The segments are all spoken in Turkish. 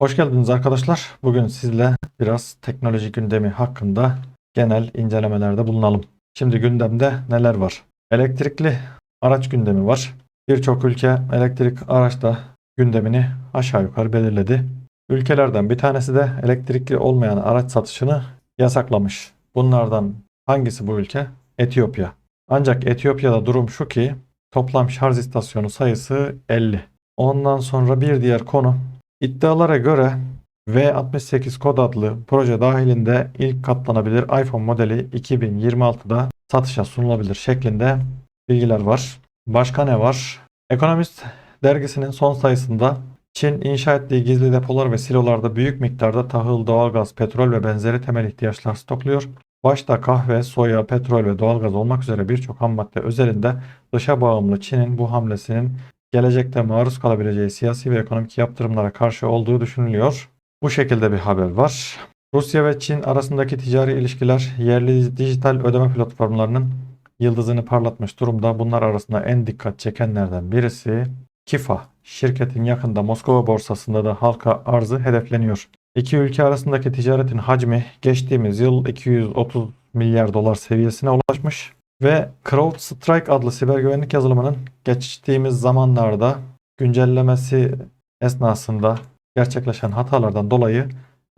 Hoş geldiniz arkadaşlar. Bugün sizle biraz teknoloji gündemi hakkında genel incelemelerde bulunalım. Şimdi gündemde neler var? Elektrikli araç gündemi var. Birçok ülke elektrik araçta gündemini aşağı yukarı belirledi. Ülkelerden bir tanesi de elektrikli olmayan araç satışını yasaklamış. Bunlardan hangisi bu ülke? Etiyopya. Ancak Etiyopya'da durum şu ki toplam şarj istasyonu sayısı 50. Ondan sonra bir diğer konu iddialara göre V68 kod adlı proje dahilinde ilk katlanabilir iPhone modeli 2026'da satışa sunulabilir şeklinde bilgiler var. Başka ne var? Economist dergisinin son sayısında Çin inşa ettiği gizli depolar ve silolarda büyük miktarda tahıl, doğalgaz, petrol ve benzeri temel ihtiyaçlar stokluyor. Başta kahve, soya, petrol ve doğalgaz olmak üzere birçok ham madde özelinde dışa bağımlı Çin'in bu hamlesinin gelecekte maruz kalabileceği siyasi ve ekonomik yaptırımlara karşı olduğu düşünülüyor. Bu şekilde bir haber var. Rusya ve Çin arasındaki ticari ilişkiler yerli dijital ödeme platformlarının yıldızını parlatmış durumda. Bunlar arasında en dikkat çekenlerden birisi Kifa. Şirketin yakında Moskova borsasında da halka arzı hedefleniyor. İki ülke arasındaki ticaretin hacmi geçtiğimiz yıl 230 milyar dolar seviyesine ulaşmış ve CrowdStrike adlı siber güvenlik yazılımının geçtiğimiz zamanlarda güncellemesi esnasında gerçekleşen hatalardan dolayı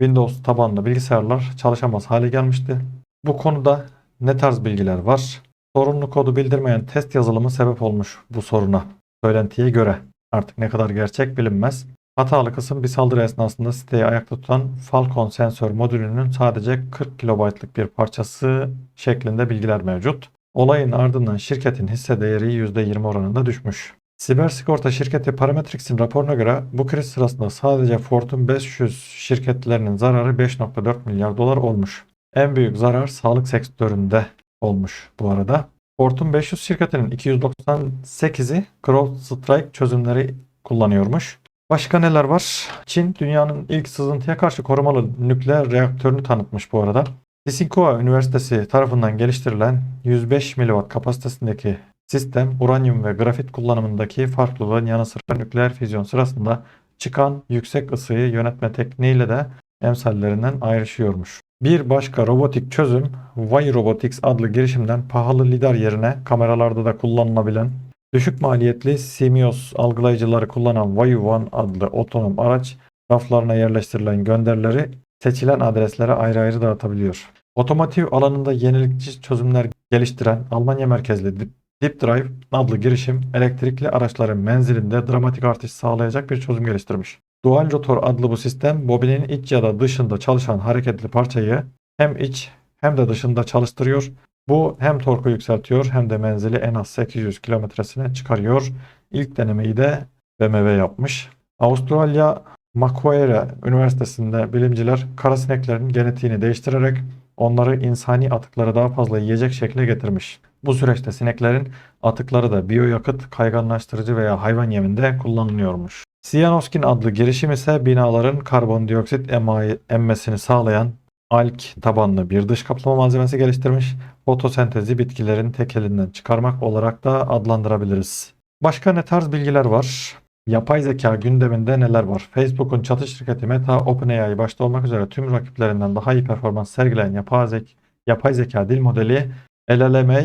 Windows tabanlı bilgisayarlar çalışamaz hale gelmişti. Bu konuda ne tarz bilgiler var? Sorunlu kodu bildirmeyen test yazılımı sebep olmuş bu soruna. Söylentiye göre artık ne kadar gerçek bilinmez. Hatalı kısım bir saldırı esnasında siteyi ayakta tutan Falcon sensör modülünün sadece 40 kilobaytlık bir parçası şeklinde bilgiler mevcut. Olayın ardından şirketin hisse değeri %20 oranında düşmüş. Siber sigorta şirketi Parametrics'in raporuna göre bu kriz sırasında sadece Fortune 500 şirketlerinin zararı 5.4 milyar dolar olmuş. En büyük zarar sağlık sektöründe olmuş bu arada. Fortune 500 şirketinin 298'i CrowdStrike çözümleri kullanıyormuş. Başka neler var? Çin dünyanın ilk sızıntıya karşı korumalı nükleer reaktörünü tanıtmış bu arada. Tsinghua Üniversitesi tarafından geliştirilen 105 mW kapasitesindeki sistem uranyum ve grafit kullanımındaki farklılığın yanı sıra nükleer füzyon sırasında çıkan yüksek ısıyı yönetme tekniğiyle de emsallerinden ayrışıyormuş. Bir başka robotik çözüm Y Robotics adlı girişimden pahalı lidar yerine kameralarda da kullanılabilen düşük maliyetli Simios algılayıcıları kullanan Vayu adlı otonom araç raflarına yerleştirilen gönderileri seçilen adreslere ayrı ayrı dağıtabiliyor. Otomotiv alanında yenilikçi çözümler geliştiren Almanya merkezli Deep Drive adlı girişim elektrikli araçların menzilinde dramatik artış sağlayacak bir çözüm geliştirmiş. Dual rotor adlı bu sistem bobinin iç ya da dışında çalışan hareketli parçayı hem iç hem de dışında çalıştırıyor. Bu hem torku yükseltiyor hem de menzili en az 800 kilometresine çıkarıyor. İlk denemeyi de BMW yapmış. Avustralya Macquarie Üniversitesi'nde bilimciler karasineklerin genetiğini değiştirerek onları insani atıkları daha fazla yiyecek şekle getirmiş. Bu süreçte sineklerin atıkları da biyoyakıt, kayganlaştırıcı veya hayvan yeminde kullanılıyormuş. Siyanoskin adlı girişim ise binaların karbondioksit emmesini sağlayan alk tabanlı bir dış kaplama malzemesi geliştirmiş. Fotosentezi bitkilerin tekelinden çıkarmak olarak da adlandırabiliriz. Başka ne tarz bilgiler var? Yapay zeka gündeminde neler var? Facebook'un çatı şirketi Meta, OpenAI başta olmak üzere tüm rakiplerinden daha iyi performans sergileyen yapay, zek yapay zeka dil modeli LLMA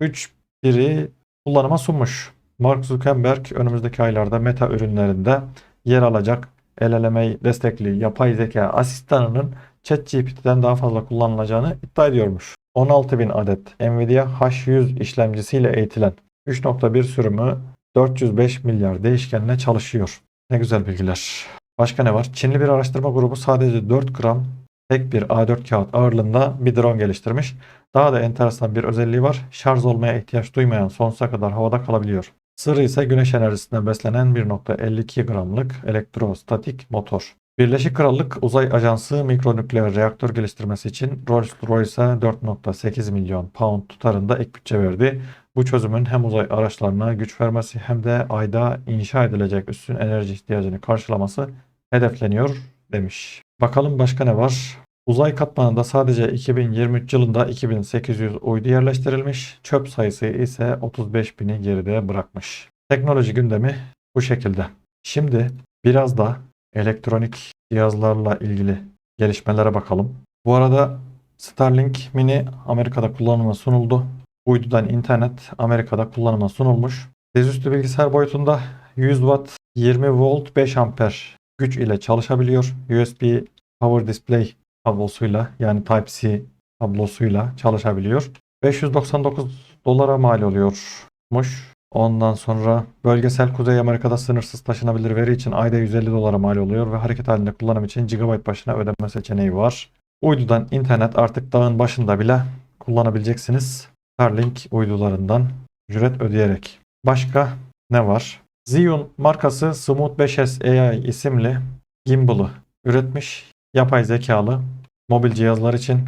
3.1'i kullanıma sunmuş. Mark Zuckerberg önümüzdeki aylarda Meta ürünlerinde yer alacak LLMA destekli yapay zeka asistanının ChatGPT'den daha fazla kullanılacağını iddia ediyormuş. 16.000 adet Nvidia H100 işlemcisiyle eğitilen 3.1 sürümü 405 milyar değişkenle çalışıyor. Ne güzel bilgiler. Başka ne var? Çinli bir araştırma grubu sadece 4 gram tek bir A4 kağıt ağırlığında bir drone geliştirmiş. Daha da enteresan bir özelliği var. Şarj olmaya ihtiyaç duymayan sonsuza kadar havada kalabiliyor. Sırrı ise güneş enerjisinden beslenen 1.52 gramlık elektrostatik motor. Birleşik Krallık Uzay Ajansı mikronükleer reaktör geliştirmesi için Rolls-Royce'a 4.8 milyon pound tutarında ek bütçe verdi. Bu çözümün hem uzay araçlarına güç vermesi hem de ayda inşa edilecek üstün enerji ihtiyacını karşılaması hedefleniyor demiş. Bakalım başka ne var? Uzay katmanında sadece 2023 yılında 2800 uydu yerleştirilmiş. Çöp sayısı ise 35.000'i geride bırakmış. Teknoloji gündemi bu şekilde. Şimdi biraz da elektronik cihazlarla ilgili gelişmelere bakalım. Bu arada Starlink Mini Amerika'da kullanıma sunuldu. Uydudan internet Amerika'da kullanıma sunulmuş. Dizüstü bilgisayar boyutunda 100 Watt 20 volt 5 amper güç ile çalışabiliyor. USB Power Display kablosuyla yani Type-C kablosuyla çalışabiliyor. 599 dolara mal oluyormuş. Ondan sonra bölgesel Kuzey Amerika'da sınırsız taşınabilir veri için ayda 150 dolara mal oluyor ve hareket halinde kullanım için GB başına ödeme seçeneği var. Uydudan internet artık dağın başında bile kullanabileceksiniz. Starlink uydularından ücret ödeyerek. Başka ne var? Zhiyun markası Smooth 5S AI isimli gimbal'ı üretmiş. Yapay zekalı mobil cihazlar için.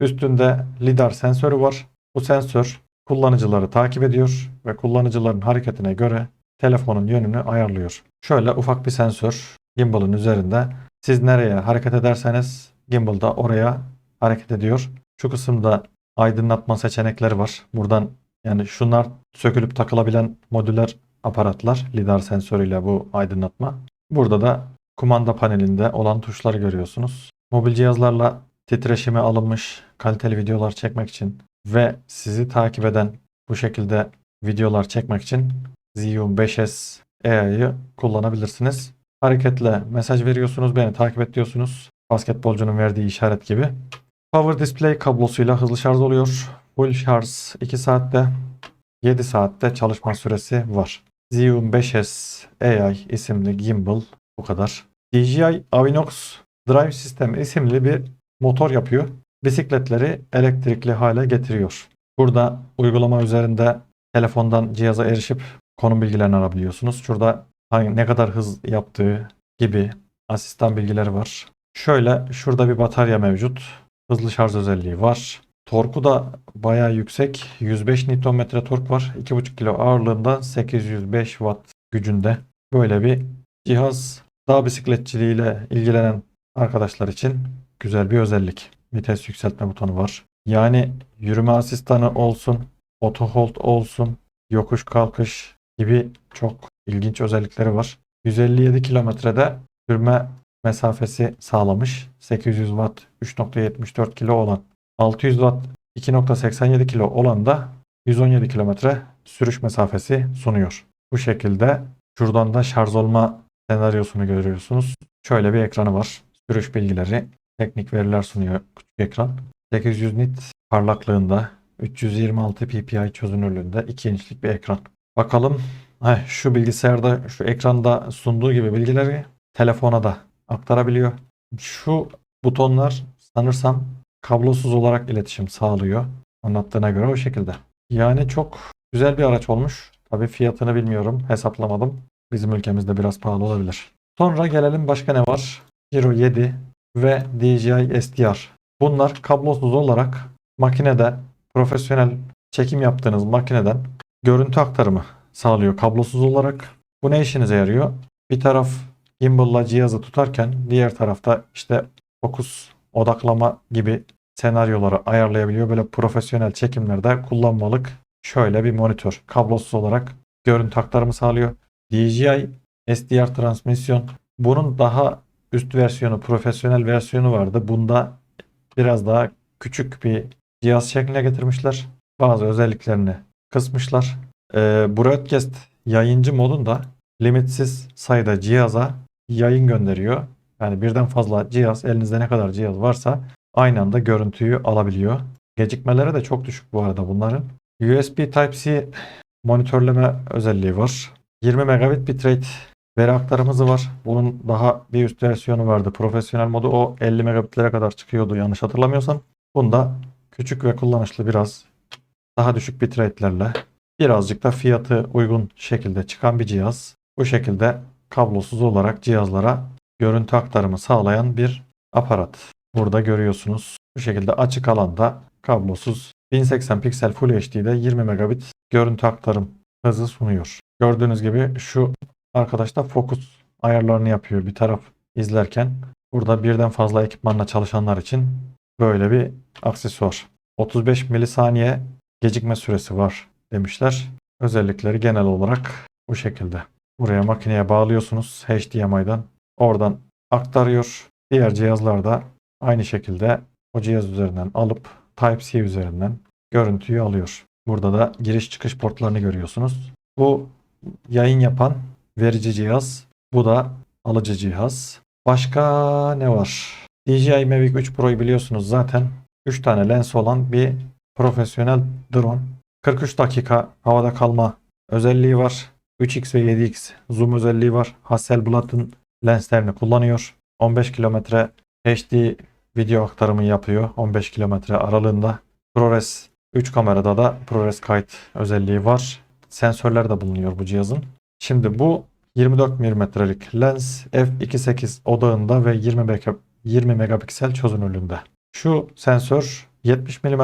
Üstünde lidar sensörü var. Bu sensör kullanıcıları takip ediyor ve kullanıcıların hareketine göre telefonun yönünü ayarlıyor. Şöyle ufak bir sensör gimbal'ın üzerinde. Siz nereye hareket ederseniz gimbal da oraya hareket ediyor. Şu kısımda aydınlatma seçenekleri var. Buradan yani şunlar sökülüp takılabilen modüler aparatlar lidar sensörüyle bu aydınlatma. Burada da kumanda panelinde olan tuşları görüyorsunuz. Mobil cihazlarla titreşime alınmış kaliteli videolar çekmek için ve sizi takip eden bu şekilde videolar çekmek için Zhiyun 5S AI'yı kullanabilirsiniz. Hareketle mesaj veriyorsunuz, beni takip et diyorsunuz. Basketbolcunun verdiği işaret gibi. Power Display kablosuyla hızlı şarj oluyor. Full şarj 2 saatte 7 saatte çalışma süresi var. Zhiyun 5S AI isimli gimbal bu kadar. DJI Avinox Drive System isimli bir motor yapıyor. Bisikletleri elektrikli hale getiriyor. Burada uygulama üzerinde telefondan cihaza erişip konum bilgilerini alabiliyorsunuz. Şurada hangi, ne kadar hız yaptığı gibi asistan bilgileri var. Şöyle şurada bir batarya mevcut. Hızlı şarj özelliği var. Torku da bayağı yüksek. 105 Nm tork var. 2,5 kilo ağırlığında 805 Watt gücünde. Böyle bir cihaz dağ bisikletçiliğiyle ilgilenen arkadaşlar için güzel bir özellik. Vites yükseltme butonu var. Yani yürüme asistanı olsun, auto hold olsun, yokuş kalkış gibi çok ilginç özellikleri var. 157 kilometrede sürme mesafesi sağlamış. 800 watt 3.74 kilo olan 600 watt 2.87 kilo olan da 117 kilometre sürüş mesafesi sunuyor. Bu şekilde şuradan da şarj olma senaryosunu görüyorsunuz. Şöyle bir ekranı var. Sürüş bilgileri, teknik veriler sunuyor küçük ekran. 800 nit parlaklığında, 326 ppi çözünürlüğünde 2 inçlik bir ekran. Bakalım Heh, şu bilgisayarda şu ekranda sunduğu gibi bilgileri telefona da aktarabiliyor. Şu butonlar sanırsam kablosuz olarak iletişim sağlıyor. Anlattığına göre o şekilde. Yani çok güzel bir araç olmuş. Tabii fiyatını bilmiyorum. Hesaplamadım. Bizim ülkemizde biraz pahalı olabilir. Sonra gelelim başka ne var? Hero 7 ve DJI SDR. Bunlar kablosuz olarak makinede profesyonel çekim yaptığınız makineden görüntü aktarımı sağlıyor kablosuz olarak. Bu ne işinize yarıyor? Bir taraf gimbal'la cihazı tutarken diğer tarafta işte fokus odaklama gibi senaryoları ayarlayabiliyor. Böyle profesyonel çekimlerde kullanmalık şöyle bir monitör. Kablosuz olarak görüntü aktarımı sağlıyor. DJI SDR transmisyon. Bunun daha üst versiyonu, profesyonel versiyonu vardı. Bunda biraz daha küçük bir cihaz şekline getirmişler. Bazı özelliklerini kısmışlar. Ee, broadcast yayıncı modunda limitsiz sayıda cihaza yayın gönderiyor. Yani birden fazla cihaz, elinizde ne kadar cihaz varsa aynı anda görüntüyü alabiliyor. Gecikmeleri de çok düşük bu arada bunların. USB Type-C monitörleme özelliği var. 20 megabit bitrate veri aktarım hızı var. Bunun daha bir üst versiyonu vardı. Profesyonel modu o 50 megabitlere kadar çıkıyordu yanlış hatırlamıyorsam. Bunda küçük ve kullanışlı biraz daha düşük bitrate'lerle birazcık da fiyatı uygun şekilde çıkan bir cihaz. Bu şekilde kablosuz olarak cihazlara görüntü aktarımı sağlayan bir aparat. Burada görüyorsunuz. Bu şekilde açık alanda kablosuz 1080 piksel Full HD'de 20 megabit görüntü aktarım hızı sunuyor. Gördüğünüz gibi şu arkadaş da fokus ayarlarını yapıyor bir taraf izlerken. Burada birden fazla ekipmanla çalışanlar için böyle bir aksesuar. 35 milisaniye gecikme süresi var demişler. Özellikleri genel olarak bu şekilde. Buraya makineye bağlıyorsunuz HDMI'dan. Oradan aktarıyor. Diğer cihazlarda aynı şekilde o cihaz üzerinden alıp Type-C üzerinden görüntüyü alıyor. Burada da giriş çıkış portlarını görüyorsunuz. Bu yayın yapan verici cihaz. Bu da alıcı cihaz. Başka ne var? DJI Mavic 3 Pro'yu biliyorsunuz zaten. 3 tane lens olan bir profesyonel drone. 43 dakika havada kalma özelliği var. 3x ve 7x zoom özelliği var. Hasselblad'ın lenslerini kullanıyor. 15 kilometre HD video aktarımı yapıyor. 15 kilometre aralığında. ProRes 3 kamerada da ProRes kayıt özelliği var. Sensörler de bulunuyor bu cihazın. Şimdi bu 24 mm'lik lens f2.8 odağında ve 20 mega- 20 megapiksel çözünürlüğünde. Şu sensör 70 mm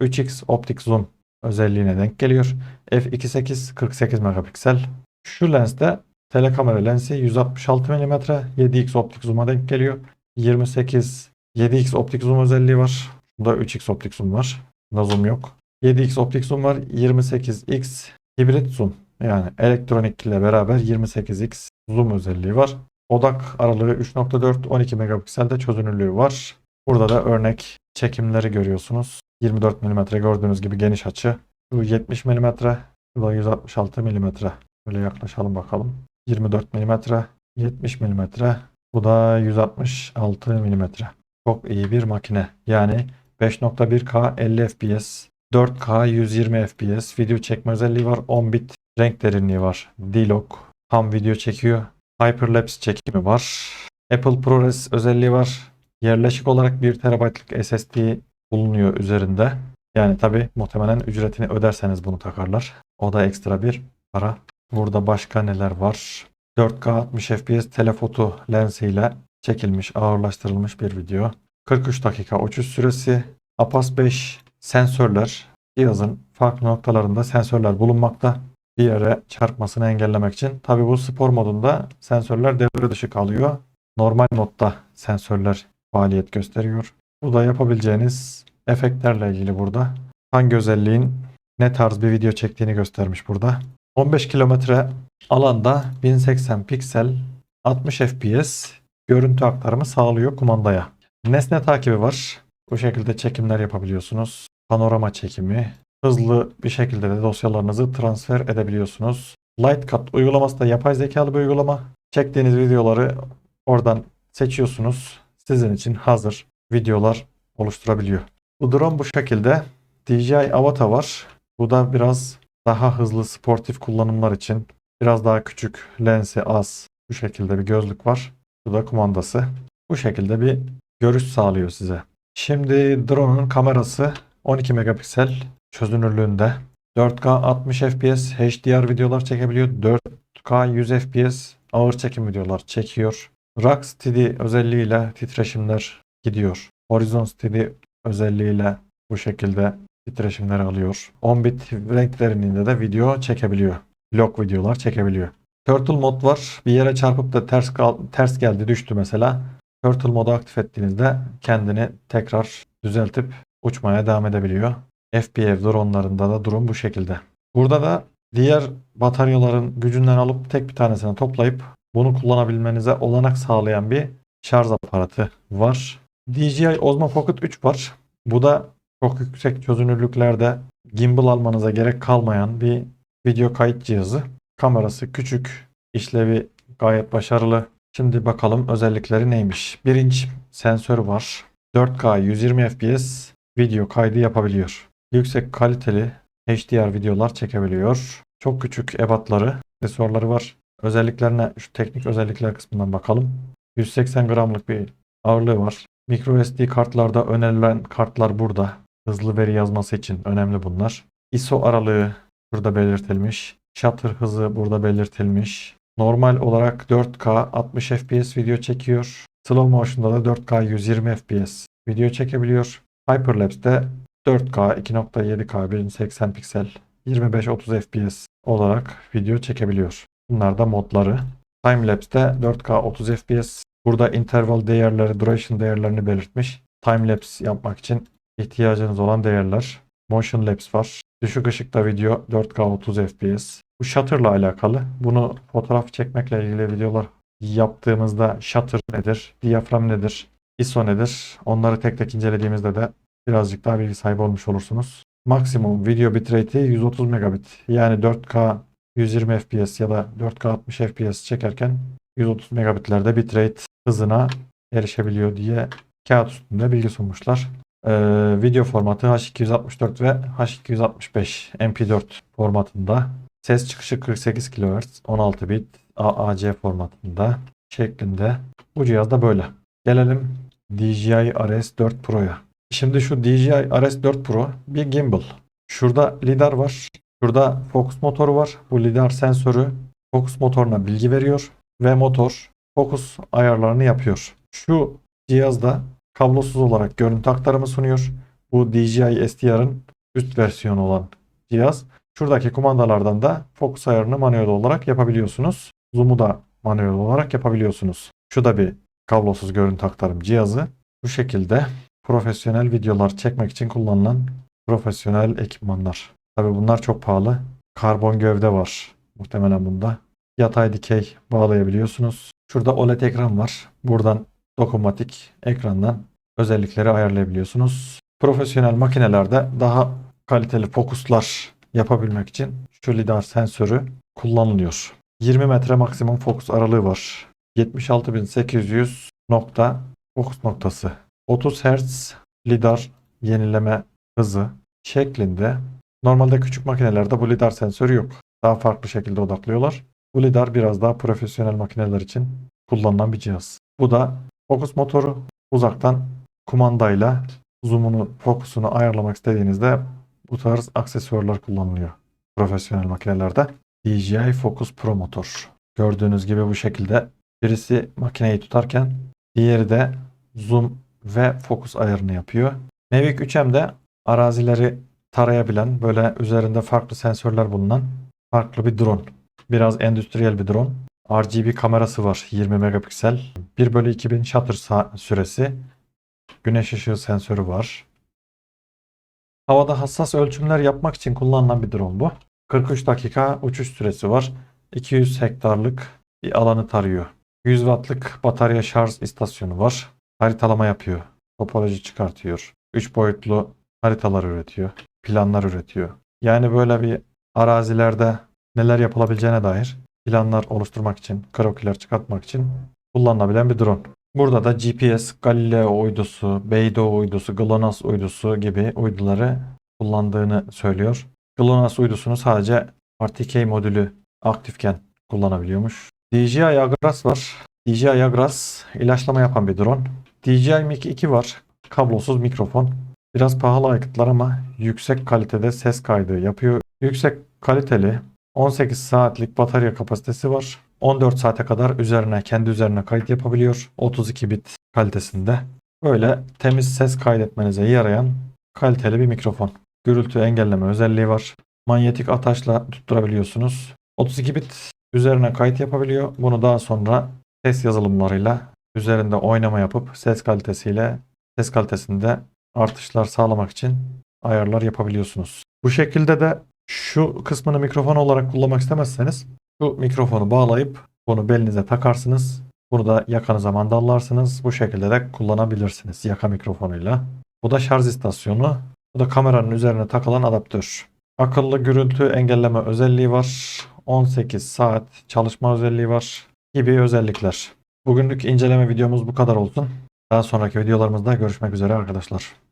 3x optik zoom özelliğine denk geliyor. f2.8 48 megapiksel. Şu lenste telekamera lensi 166 mm 7x optik zoom'a denk geliyor. 28 7x optik zoom özelliği var. Bunda 3x optik zoom var. Bunda zoom yok. 7x optik zoom var. 28x hibrit zoom. Yani elektronik ile beraber 28x zoom özelliği var. Odak aralığı 3.4 12 megapikselde çözünürlüğü var. Burada da örnek çekimleri görüyorsunuz. 24 mm gördüğünüz gibi geniş açı. Bu 70 mm. Bu da 166 mm. Böyle yaklaşalım bakalım. 24 mm. 70 mm. Bu da 166 mm. Çok iyi bir makine. Yani 5.1K 50 FPS, 4K 120 FPS video çekme özelliği var. 10 bit renk derinliği var. D-Log tam video çekiyor. Hyperlapse çekimi var. Apple ProRes özelliği var. Yerleşik olarak 1 TB'lık SSD bulunuyor üzerinde. Yani tabi muhtemelen ücretini öderseniz bunu takarlar. O da ekstra bir para. Burada başka neler var? 4K 60 FPS telefoto lensiyle çekilmiş ağırlaştırılmış bir video. 43 dakika uçuş süresi. APAS 5 sensörler. Cihazın farklı noktalarında sensörler bulunmakta. Bir yere çarpmasını engellemek için. Tabi bu spor modunda sensörler devre dışı kalıyor. Normal modda sensörler faaliyet gösteriyor. Bu da yapabileceğiniz efektlerle ilgili burada. Hangi özelliğin ne tarz bir video çektiğini göstermiş burada. 15 kilometre alanda 1080 piksel 60 fps görüntü aktarımı sağlıyor kumandaya. Nesne takibi var. Bu şekilde çekimler yapabiliyorsunuz. Panorama çekimi. Hızlı bir şekilde de dosyalarınızı transfer edebiliyorsunuz. Lightcut uygulaması da yapay zekalı bir uygulama. Çektiğiniz videoları oradan seçiyorsunuz. Sizin için hazır videolar oluşturabiliyor. Bu drone bu şekilde. DJI Avata var. Bu da biraz daha hızlı sportif kullanımlar için biraz daha küçük lensi az bu şekilde bir gözlük var. Bu da kumandası. Bu şekilde bir görüş sağlıyor size. Şimdi drone'un kamerası 12 megapiksel çözünürlüğünde 4K 60 FPS HDR videolar çekebiliyor. 4K 100 FPS ağır çekim videolar çekiyor. Rock Steady özelliğiyle titreşimler gidiyor. Horizon Steady özelliğiyle bu şekilde titreşimler alıyor. 10 bit renk derinliğinde de video çekebiliyor. Vlog videolar çekebiliyor. Turtle mod var. Bir yere çarpıp da ters ters geldi düştü mesela. Turtle modu aktif ettiğinizde kendini tekrar düzeltip uçmaya devam edebiliyor. FPV dronlarında da durum bu şekilde. Burada da diğer bataryaların gücünden alıp tek bir tanesini toplayıp bunu kullanabilmenize olanak sağlayan bir şarj aparatı var. DJI Osmo Pocket 3 var. Bu da çok yüksek çözünürlüklerde gimbal almanıza gerek kalmayan bir video kayıt cihazı. Kamerası küçük, işlevi gayet başarılı. Şimdi bakalım özellikleri neymiş. 1 inç sensör var. 4K 120 FPS video kaydı yapabiliyor. Yüksek kaliteli HDR videolar çekebiliyor. Çok küçük ebatları, aksesuarları var. Özelliklerine şu teknik özellikler kısmından bakalım. 180 gramlık bir ağırlığı var. MicroSD kartlarda önerilen kartlar burada. Hızlı veri yazması için önemli bunlar. ISO aralığı burada belirtilmiş. Shutter hızı burada belirtilmiş. Normal olarak 4K 60 FPS video çekiyor. Slow motion'da da 4K 120 FPS video çekebiliyor. Hyperlapse'de 4K 2.7K 1080 piksel 25-30 FPS olarak video çekebiliyor. Bunlar da modları. Timelapse'de 4K 30 FPS. Burada interval değerleri, duration değerlerini belirtmiş. Timelapse yapmak için ihtiyacınız olan değerler. Motion lapse var. Düşük ışıkta video 4K 30 FPS. Bu shutter'la alakalı. Bunu fotoğraf çekmekle ilgili videolar yaptığımızda shutter nedir, diyafram nedir, ISO nedir onları tek tek incelediğimizde de birazcık daha bilgi sahibi olmuş olursunuz. Maksimum video bitrate'i 130 megabit yani 4K 120 FPS ya da 4K 60 FPS çekerken 130 megabitlerde bitrate hızına erişebiliyor diye kağıt üstünde bilgi sunmuşlar. Ee, video formatı H264 ve H265 MP4 formatında. Ses çıkışı 48 kHz 16 bit AAC formatında şeklinde. Bu cihaz da böyle. Gelelim DJI RS4 Pro'ya. Şimdi şu DJI RS4 Pro bir gimbal. Şurada lidar var. Şurada fokus motoru var. Bu lidar sensörü fokus motoruna bilgi veriyor ve motor fokus ayarlarını yapıyor. Şu cihazda kablosuz olarak görüntü aktarımı sunuyor. Bu DJI SDR'ın üst versiyonu olan cihaz. Şuradaki kumandalardan da fokus ayarını manuel olarak yapabiliyorsunuz. Zoom'u da manuel olarak yapabiliyorsunuz. Şu da bir kablosuz görüntü aktarım cihazı. Bu şekilde profesyonel videolar çekmek için kullanılan profesyonel ekipmanlar. Tabi bunlar çok pahalı. Karbon gövde var. Muhtemelen bunda. Yatay dikey bağlayabiliyorsunuz. Şurada OLED ekran var. Buradan dokunmatik ekrandan özellikleri ayarlayabiliyorsunuz. Profesyonel makinelerde daha kaliteli fokuslar yapabilmek için şu lidar sensörü kullanılıyor. 20 metre maksimum fokus aralığı var. 76800 nokta fokus noktası. 30 Hz lidar yenileme hızı şeklinde. Normalde küçük makinelerde bu lidar sensörü yok. Daha farklı şekilde odaklıyorlar. Bu lidar biraz daha profesyonel makineler için kullanılan bir cihaz. Bu da fokus motoru uzaktan kumandayla zoom'unu, fokusunu ayarlamak istediğinizde bu tarz aksesuarlar kullanılıyor profesyonel makinelerde. DJI Focus Pro motor. Gördüğünüz gibi bu şekilde birisi makineyi tutarken diğeri de zoom ve fokus ayarını yapıyor. Mavic 3M'de arazileri tarayabilen böyle üzerinde farklı sensörler bulunan farklı bir drone. Biraz endüstriyel bir drone. RGB kamerası var 20 megapiksel. 1 bölü 2000 shutter süresi. Güneş ışığı sensörü var. Havada hassas ölçümler yapmak için kullanılan bir drone bu. 43 dakika uçuş süresi var. 200 hektarlık bir alanı tarıyor. 100 wattlık batarya şarj istasyonu var. Haritalama yapıyor. Topoloji çıkartıyor. 3 boyutlu haritalar üretiyor. Planlar üretiyor. Yani böyle bir arazilerde neler yapılabileceğine dair planlar oluşturmak için, krokiler çıkartmak için kullanılabilen bir drone. Burada da GPS, Galileo uydusu, Beidou uydusu, GLONASS uydusu gibi uyduları kullandığını söylüyor. GLONASS uydusunu sadece RTK modülü aktifken kullanabiliyormuş. DJI Agras var. DJI Agras ilaçlama yapan bir drone. DJI Mic 2 var. Kablosuz mikrofon. Biraz pahalı aygıtlar ama yüksek kalitede ses kaydı yapıyor. Yüksek kaliteli 18 saatlik batarya kapasitesi var. 14 saate kadar üzerine kendi üzerine kayıt yapabiliyor. 32 bit kalitesinde. Böyle temiz ses kaydetmenize yarayan kaliteli bir mikrofon. Gürültü engelleme özelliği var. Manyetik ataçla tutturabiliyorsunuz. 32 bit üzerine kayıt yapabiliyor. Bunu daha sonra ses yazılımlarıyla üzerinde oynama yapıp ses kalitesiyle ses kalitesinde artışlar sağlamak için ayarlar yapabiliyorsunuz. Bu şekilde de şu kısmını mikrofon olarak kullanmak istemezseniz şu mikrofonu bağlayıp bunu belinize takarsınız. Bunu da yakanıza mandallarsınız. Bu şekilde de kullanabilirsiniz yaka mikrofonuyla. Bu da şarj istasyonu. Bu da kameranın üzerine takılan adaptör. Akıllı gürültü engelleme özelliği var. 18 saat çalışma özelliği var gibi özellikler. Bugünlük inceleme videomuz bu kadar olsun. Daha sonraki videolarımızda görüşmek üzere arkadaşlar.